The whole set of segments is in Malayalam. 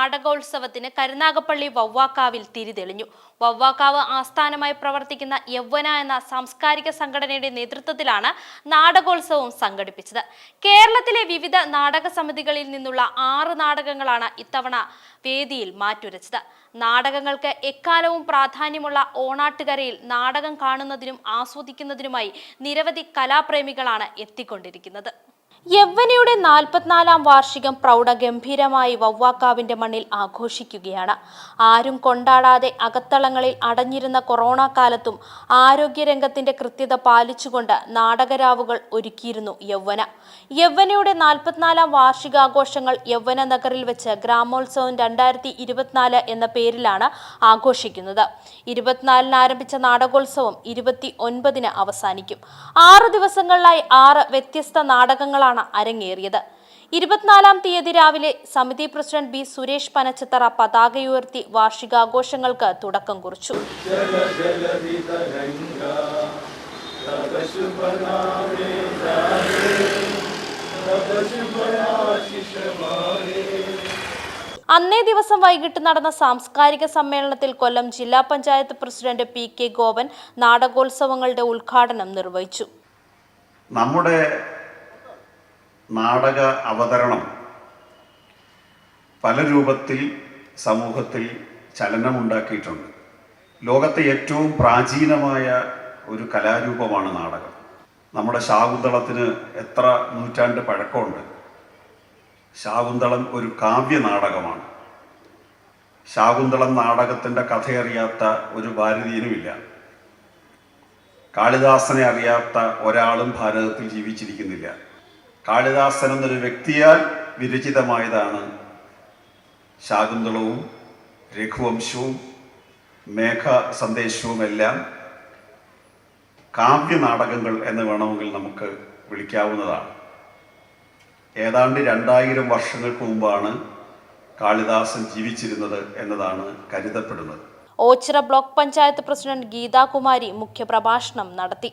നാടകോത്സവത്തിന് കരുനാഗപ്പള്ളി വവ്വാക്കാവിൽ തിരിതെളിഞ്ഞു. വവ്വാക്കാവ് ആസ്ഥാനമായി പ്രവർത്തിക്കുന്ന യൗവന എന്ന സാംസ്കാരിക സംഘടനയുടെ നേതൃത്വത്തിലാണ് നാടകോത്സവം സംഘടിപ്പിച്ചത്. കേരളത്തിലെ വിവിധ നാടക സമിതികളിൽ നിന്നുള്ള ആറ് നാടകങ്ങളാണ് ഇത്തവണ വേദിയിൽ മാറ്റുരച്ചത്. നാടകങ്ങൾക്ക് എക്കാലവും പ്രാധാന്യമുള്ള ഓണാട്ടുകരയിൽ നാടകം കാണുന്നതിനും ആസ്വദിക്കുന്നതിനുമായി നിരവധി കലാപ്രേമികളാണ് എത്തിക്കൊണ്ടിരിക്കുന്നത്. യവ്വനയുടെ നാൽപ്പത്തിനാലാം വാർഷികം പ്രൗഢ ഗംഭീരമായി വവ്വാക്കാവിന്റെ മണ്ണിൽ ആഘോഷിക്കുകയാണ്. ആരും കൊണ്ടാടാതെ അകത്തളങ്ങളിൽ അടഞ്ഞിരുന്ന കൊറോണ കാലത്തും ആരോഗ്യരംഗത്തിന്റെ കൃത്യത പാലിച്ചുകൊണ്ട് നാടകരാവുകൾ ഒരുക്കിയിരുന്നു യൗവന യൗവനയുടെ നാൽപ്പത്തിനാലാം വാർഷികാഘോഷങ്ങൾ യൗവന നഗറിൽ വെച്ച് ഗ്രാമോത്സവം രണ്ടായിരത്തി ഇരുപത്തിനാല് എന്ന പേരിലാണ് ആഘോഷിക്കുന്നത്. ഇരുപത്തിനാലിന് ആരംഭിച്ച നാടകോത്സവം ഇരുപത്തി ഒൻപതിന് അവസാനിക്കും. ആറ് ദിവസങ്ങളിലായി ആറ് വ്യത്യസ്ത നാടകങ്ങളാണ് അരങ്ങേറിയത്. ഇരുപത്തിനാലാം തീയതി രാവിലെ സമിതി പ്രസിഡന്റ് ബി സുരേഷ് പനച്ചത്തറ പതാകയുയർത്തി വാർഷികാഘോഷങ്ങൾക്ക് തുടക്കം കുറിച്ചു. അന്നേ ദിവസം വൈകിട്ട് നടന്ന സാംസ്കാരിക സമ്മേളനത്തിൽ കൊല്ലം ജില്ലാ panchayat president P K Gopan നാടകോത്സവങ്ങളുടെ ഉദ്ഘാടനം നിർവഹിച്ചു. നമ്മുടെ നാടക അവതരണം. പല രൂപത്തിൽ സമൂഹത്തിൽ ചലനമുണ്ടാക്കിയിട്ടുണ്ട്. ലോകത്തെ ഏറ്റവും പ്രാചീനമായ ഒരു കലാരൂപമാണ് നാടകം. നമ്മുടെ ശാകുന്തളത്തിന് എത്ര നൂറ്റാണ്ട് പഴക്കമുണ്ട്. ശാകുന്തളം ഒരു കാവ്യ നാടകമാണ്. ശാകുന്തളം നാടകത്തിന്റെ കഥയറിയാത്ത ഒരു ഭാരതീയനുമില്ല. കാളിദാസനെ അറിയാത്ത ഒരാളും ഭാരതത്തിൽ ജീവിച്ചിരിക്കുന്നില്ല. കാളിദാസൻ എന്നൊരു വ്യക്തിയാൽ വിരചിതമായതാണ്. ശാകുന്തളവും രഘുവംശവും മേഘ സന്ദേശവുമെല്ലാം കാവ്യനാടകങ്ങൾ എന്ന് വേണമെങ്കിൽ നമുക്ക് വിളിക്കാവുന്നതാണ്. ഏതാണ്ട് രണ്ടായിരം വർഷങ്ങൾക്ക് മുമ്പാണ് കാളിദാസൻ ജീവിച്ചിരുന്നത് എന്നതാണ് കരുതപ്പെടുന്നത്. ഓച്ചിറ ബ്ലോക്ക് പഞ്ചായത്ത് പ്രസിഡന്റ് ഗീതാകുമാരി മുഖ്യപ്രഭാഷണം നടത്തി.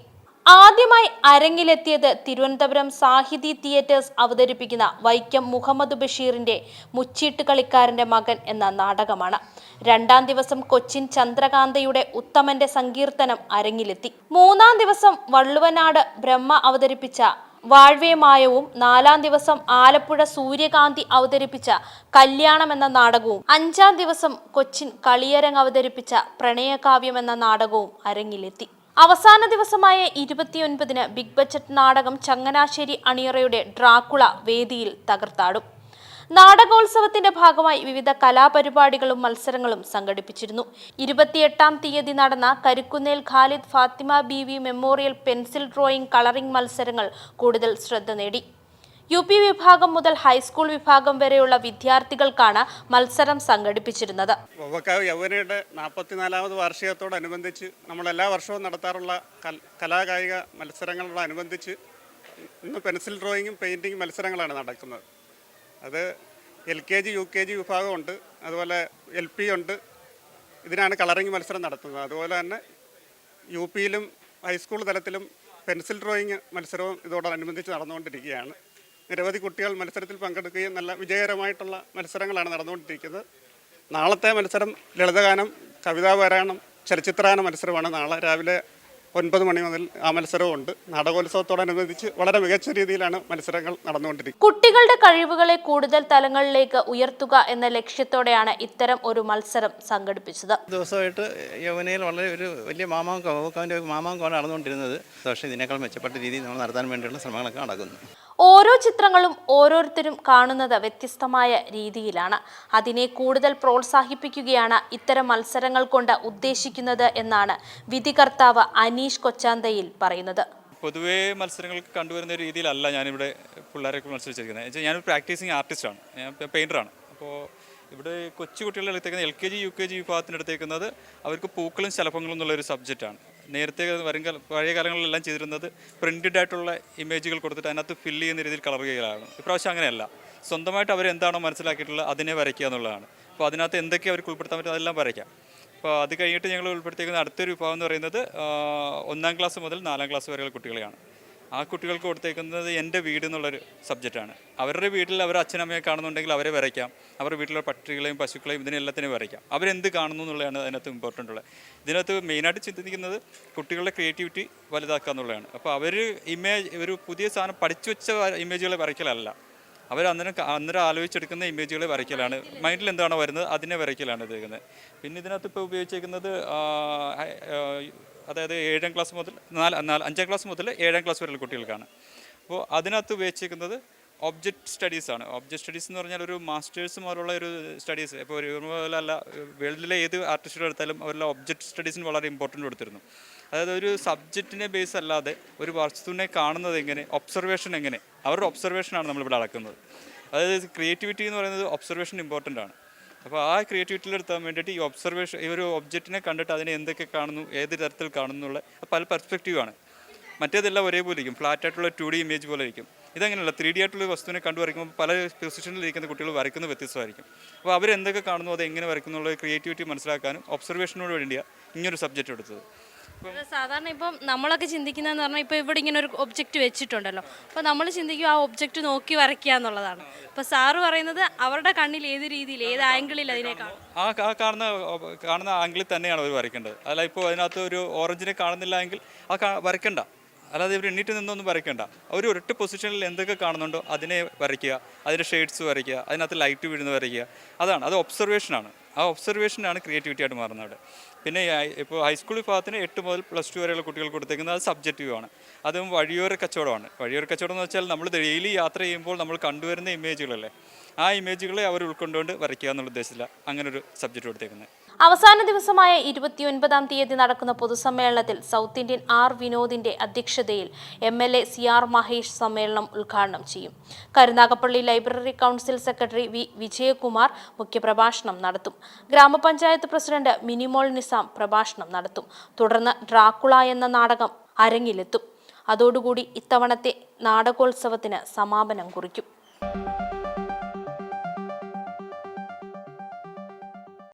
ആദ്യമായി അരങ്ങിലെത്തിയത് തിരുവനന്തപുരം സാഹിതി തിയേറ്റേഴ്സ് അവതരിപ്പിക്കുന്ന വൈക്കം മുഹമ്മദ് ബഷീറിന്റെ മുച്ചീട്ട് കളിക്കാരന്റെ മകൻ എന്ന നാടകമാണ്. രണ്ടാം ദിവസം കൊച്ചിൻ ചന്ദ്രകാന്തയുടെ ഉത്തമന്റെ സങ്കീർത്തനം അരങ്ങിലെത്തി. മൂന്നാം ദിവസം വള്ളുവനാട് ബ്രഹ്മ അവതരിപ്പിച്ച വാഴ്വേമായവും നാലാം ദിവസം ആലപ്പുഴ സൂര്യകാന്തി അവതരിപ്പിച്ച കല്യാണം എന്ന നാടകവും അഞ്ചാം ദിവസം കൊച്ചിൻ കളിയരങ് അവതരിപ്പിച്ച പ്രണയകാവ്യം എന്ന നാടകവും അരങ്ങിലെത്തി. അവസാന ദിവസമായ ഇരുപത്തിയൊൻപതിന് ബിഗ് ബജറ്റ് നാടകം ചങ്ങനാശ്ശേരി അണിയറയുടെ ഡ്രാക്കുള വേദിയിൽ തകർത്താടും. നാടകോത്സവത്തിന്റെ ഭാഗമായി വിവിധ കലാപരിപാടികളും മത്സരങ്ങളും സംഘടിപ്പിച്ചിരുന്നു. ഇരുപത്തിയെട്ടാം തീയതി നടന്ന Karukkunnel Khalid Fathima B V memorial pencil drawing colouring മത്സരങ്ങൾ കൂടുതൽ ശ്രദ്ധ നേടി. യു പി വിഭാഗം മുതൽ ഹൈസ്കൂൾ വിഭാഗം വരെയുള്ള വിദ്യാർത്ഥികൾക്കാണ് മത്സരം സംഘടിപ്പിച്ചിരുന്നത്. യൗവനയുടെ നാൽപ്പത്തിനാലാമത് വാർഷികത്തോടനുബന്ധിച്ച് നമ്മൾ എല്ലാ വർഷവും നടത്താറുള്ള കലാകായിക മത്സരങ്ങളോടനുബന്ധിച്ച് ഇന്ന് പെൻസിൽ ഡ്രോയിങ്ങും പെയിന്റിങ്ങും മത്സരങ്ങളാണ് നടക്കുന്നത്. അത് L K G U K G വിഭാഗമുണ്ട് അതുപോലെ എൽ പി ഉണ്ട്. ഇതിനാണ് കളറിംഗ് മത്സരം നടത്തുന്നത്. അതുപോലെ തന്നെ യു പിയിലും ഹൈസ്കൂൾ തലത്തിലും പെൻസിൽ ഡ്രോയിങ് മത്സരവും ഇതോടനുബന്ധിച്ച് നടന്നുകൊണ്ടിരിക്കുകയാണ്. നിരവധി കുട്ടികൾ മത്സരത്തിൽ പങ്കെടുക്കുകയും നല്ല വിജയകരമായിട്ടുള്ള മത്സരങ്ങളാണ് നടന്നുകൊണ്ടിരിക്കുന്നത്. നാളത്തെ മത്സരം ലളിതഗാനം കവിതാപാരായണം ചലച്ചിത്രഗാന മത്സരമാണ്. നാളെ രാവിലെ ഒൻപത് മണി മുതൽ ആ മത്സരമുണ്ട് നാടകോത്സവത്തോടനുബന്ധിച്ച് വളരെ മികച്ച രീതിയിലാണ് മത്സരങ്ങൾ നടന്നുകൊണ്ടിരിക്കുന്നത്. കുട്ടികളുടെ കഴിവുകളെ കൂടുതൽ തലങ്ങളിലേക്ക് ഉയർത്തുക എന്ന ലക്ഷ്യത്തോടെയാണ് ഇത്തരം ഒരു മത്സരം സംഘടിപ്പിച്ചത്. ദിവസമായിട്ട് യൗവനയിൽ വളരെ ഒരു വലിയ മാമാങ്കം മാമാങ്കമാണ് നടന്നുകൊണ്ടിരുന്നത്. പക്ഷേ ഇതിനേക്കാൾ മെച്ചപ്പെട്ട രീതിയിൽ നമ്മൾ നടത്താൻ വേണ്ടിയുള്ള ശ്രമങ്ങളൊക്കെ നടക്കുന്നു. ഓരോ ചിത്രങ്ങളും ഓരോരുത്തരും കാണുന്നത് വ്യത്യസ്തമായ രീതിയിലാണ്. അതിനെ കൂടുതൽ പ്രോത്സാഹിപ്പിക്കുകയാണ് ഇത്തരം മത്സരങ്ങൾ കൊണ്ട് ഉദ്ദേശിക്കുന്നത് എന്നാണ് വിധികർത്താവ് അനീഷ് കൊച്ചാന്തയിൽ പറയുന്നത്. പൊതുവേ മത്സരങ്ങൾക്ക് കണ്ടുവരുന്ന രീതിയിലല്ല ഞാനിവിടെ പിള്ളേരൊക്കെ മത്സരിച്ചിരിക്കുന്നത്. വെച്ചാൽ ഞാനൊരു പ്രാക്ടീസിങ് ആർട്ടിസ്റ്റാണ്. ഞാൻ പെയിന്ററാണ് അപ്പോൾ ഇവിടെ കൊച്ചു കുട്ടികളെ എടുത്തേക്കുന്നത് L K G U K G വിഭാഗത്തിന് എടുത്തേക്കുന്നത് അവർക്ക് പൂക്കളും ശലഭങ്ങളും എന്നുള്ളൊരു സബ്ജക്റ്റാണ്. നേരത്തെ വരും പഴയ കാലങ്ങളിലെല്ലാം ചെയ്തിരുന്നത് പ്രിന്റഡ് ആയിട്ടുള്ള ഇമേജുകൾ കൊടുത്തിട്ട് അതിനകത്ത് ഫില്ല് ചെയ്യുന്ന രീതിയിൽ കളർ ചെയ്യലാണ്. ഇപ്രാവശ്യം അങ്ങനെയല്ല. സ്വന്തമായിട്ട് അവർ എന്താണോ മനസ്സിലാക്കിയിട്ടുള്ളത് അതിനെ വരയ്ക്കുക എന്നുള്ളതാണ്. അപ്പോൾ അതിനകത്ത് എന്തൊക്കെ അവർക്ക് ഉൾപ്പെടുത്താൻ പറ്റും അതെല്ലാം വരയ്ക്കാം. അപ്പോൾ അത് കഴിഞ്ഞിട്ട് ഞങ്ങൾ ഉൾപ്പെടുത്തിയിരിക്കുന്ന അടുത്തൊരു വിഭാഗം എന്ന് പറയുന്നത് ഒന്നാം ക്ലാസ് മുതൽ നാലാം ക്ലാസ് വരെയുള്ള കുട്ടികളെയാണ്. ആ കുട്ടികൾക്ക് കൊടുത്തേക്കുന്നത് എന്റെ വീട് എന്നുള്ളൊരു സബ്ജക്റ്റാണ്. അവരുടെ വീട്ടിൽ അവർ അച്ഛനമ്മയെ കാണുന്നുണ്ടെങ്കിൽ അവരെ വരയ്ക്കാം. അവരുടെ വീട്ടിലെ പട്ടികളെയും പശുക്കളെയും ഇതിനെല്ലാത്തിനും വരയ്ക്കാം. അവരെന്ത് കാണുന്നു എന്നുള്ളതാണ് അതിനകത്ത് ഇമ്പോർട്ടന്റ് ഉള്ളത്. ഇതിനകത്ത് മെയിനായിട്ട് ചിന്തിക്കുന്നത് കുട്ടികളുടെ ക്രിയേറ്റിവിറ്റി വലുതാക്കുക എന്നുള്ളതാണ്. അപ്പോൾ അവർ ഇമേജ് ഒരു പുതിയ സാധനം പഠിച്ചു വെച്ച ഇമേജുകളെ വരയ്ക്കലല്ല. അവർ അന്നേരം അന്നേരം ആലോചിച്ചെടുക്കുന്ന ഇമേജുകളെ വരയ്ക്കലാണ്. മൈൻഡിൽ എന്താണോ വരുന്നത് അതിനെ വരയ്ക്കലാണ് ഇതേക്കുന്നത് പിന്നെ ഇതിനകത്ത് ഇപ്പോൾ ഉപയോഗിച്ചേക്കുന്നത് അതായത് ഏഴാം ക്ലാസ് മുതൽ നാല് നാല് അഞ്ചാം ക്ലാസ് മുതൽ ഏഴാം ക്ലാസ് വരെയുള്ള കുട്ടികൾക്കാണ്. അപ്പോൾ അതിനകത്ത് ഉപയോഗിച്ചിരിക്കുന്നത് ഒബ്ജക്റ്റ് സ്റ്റഡീസ് ആണ്. ഒബ്ജക്റ്റ് സ്റ്റഡീസ് എന്ന് പറഞ്ഞാൽ ഒരു മാസ്റ്റേഴ്സ് പോലുള്ള ഒരു സ്റ്റഡീസ് ഇപ്പോൾ ഒരു പോലല്ല വേൾഡിലെ ഏത് ആർട്ടിസ്റ്റുകൾ എടുത്താലും അവരുടെ ഒബ്ജക്റ്റ് സ്റ്റഡീസിന് വളരെ ഇമ്പോർട്ടന്റ് കൊടുത്തിരുന്നു. അതായത് ഒരു സബ്ജക്റ്റിനെ ബേസ് അല്ലാതെ ഒരു വസ്തുവിനെ കാണുന്നത് എങ്ങനെ ഒബ്സർവേഷൻ എങ്ങനെ അവരുടെ ഒബ്സർവേഷനാണ് നമ്മളിവിടെ അടക്കുന്നത് അതായത് ക്രിയേറ്റിവിറ്റി എന്ന് പറയുന്നത് ഒബ്സർവേഷൻ ഇമ്പോർട്ടന്റ് ആണ്. അപ്പോൾ ആ ക്രിയേറ്റിവിറ്റിയിൽ എടുത്താൻ വേണ്ടിയിട്ട് ഈ ഒബ്സർവേഷൻ ഈ ഒരു ഒബ്ജക്റ്റിനെ കണ്ടിട്ട് അതിനെ എന്തൊക്കെ കാണുന്നു ഏത് തരത്തിൽ കാണുന്നു എന്നുള്ള പല പെർസ്പെക്റ്റീവാണ് മറ്റേതെല്ലാം ഒരേപോലെ ഇരിക്കും. ഫ്ലാറ്റ് ആയിട്ടുള്ള ടു ഡി ഇമേജ് പോലെ ഇരിക്കും. ഇതങ്ങനെയല്ല ത്രീ ഡി ആയിട്ടുള്ള വസ്തുവിനെ കണ്ടു വരയ്ക്കുമ്പോൾ പല പൊസിഷനിൽ ഇരിക്കുന്ന കുട്ടികൾ വരയ്ക്കുന്നത് വ്യത്യസ്തമായിരിക്കും. അപ്പോൾ അവരെന്തൊക്കെ കാണുന്നു അത് എങ്ങനെ വരയ്ക്കുന്നു ക്രിയേറ്റിവിറ്റി മനസ്സിലാക്കാനും ഒബ്സർവേഷനോട് വേണ്ടിയാണ് ഇങ്ങനൊരു സബ്ജക്റ്റ് എടുത്തത്. സാധാരണ ഇപ്പം നമ്മളൊക്കെ ചിന്തിക്കുന്നതെന്ന് പറഞ്ഞാൽ ഇപ്പോൾ ഇവിടെ ഇങ്ങനെ ഒരു ഒബ്ജക്റ്റ് വെച്ചിട്ടുണ്ടല്ലോ. അപ്പോൾ നമ്മൾ ചിന്തിക്കും ആ ഒബ്ജക്റ്റ് നോക്കി വരയ്ക്കുക എന്നുള്ളതാണ്. അപ്പോൾ സാറ് പറയുന്നത് അവരുടെ കണ്ണിൽ ഏത് രീതിയിൽ ഏത് ആംഗിളിൽ അതിനെ കാണും. ആ ആ കാണുന്ന കാണുന്ന ആംഗിളിൽ തന്നെയാണ് അവർ വരയ്ക്കേണ്ടത്. അല്ല ഇപ്പോൾ അതിനകത്ത് ഒരു ഓറഞ്ചിനെ കാണുന്നില്ല എങ്കിൽ ആ വരയ്ക്കണ്ട. അല്ലാതെ ഇവർ എണ്ണീറ്റ് നിന്നൊന്നും വരയ്ക്കണ്ട. അവർ ഒരൊറ്റ പൊസിഷനിൽ എന്തൊക്കെ കാണുന്നുണ്ടോ അതിനെ വരയ്ക്കുക. അതിന്റെ ഷെയ്ഡ്സ് വരയ്ക്കുക. അതിനകത്ത് ലൈറ്റ് വീഴുന്ന വരയ്ക്കുക. അതാണ് അത് ഒബ്സർവേഷനാണ് ആ ഒബ്സർവേഷനാണ് ക്രിയേറ്റിവിറ്റി ആയിട്ട് മാറുന്നത് അവിടെ. പിന്നെ ഇപ്പോൾ ഹൈസ്കൂൾ വിഭാഗത്തിന് എട്ട് മുതൽ പ്ലസ് ടു വരെയുള്ള കുട്ടികൾ കൊടുത്തേക്കുന്നത് അത് ആണ്. അതും വഴിയോര കച്ചവടമാണ്. വഴിയോര കച്ചവടം എന്ന് വെച്ചാൽ നമ്മൾ ഡെയിലി യാത്ര ചെയ്യുമ്പോൾ നമ്മൾ കണ്ടുവരുന്ന ഇമേജുകളല്ലേ? ആ ഇമേജുകളെ അവർ ഉൾക്കൊണ്ടുകൊണ്ട് വരയ്ക്കുക എന്നുള്ള ഉദ്ദേശത്തില്ല അങ്ങനെ ഒരു സബ്ജക്റ്റ് കൊടുത്തേക്കുന്നത്. അവസാന ദിവസമായ ഇരുപത്തിയൊൻപതാം തീയതി നടക്കുന്ന പൊതുസമ്മേളനത്തിൽ സൗത്ത് ഇന്ത്യൻ ആർ വിനോദിന്റെ അധ്യക്ഷതയിൽ M L A C R Mahesh സമ്മേളനം ഉദ്ഘാടനം ചെയ്യും. Karunagappally library council secretary V Vijayakumar മുഖ്യപ്രഭാഷണം നടത്തും. ഗ്രാമപഞ്ചായത്ത് പ്രസിഡന്റ് മിനിമോൾ നിസാം പ്രഭാഷണം നടത്തും. തുടർന്ന് ഡ്രാക്കുള എന്ന നാടകം അരങ്ങിലെത്തും. അതോടുകൂടി ഇത്തവണത്തെ നാടകോത്സവത്തിന് സമാപനം കുറിക്കും.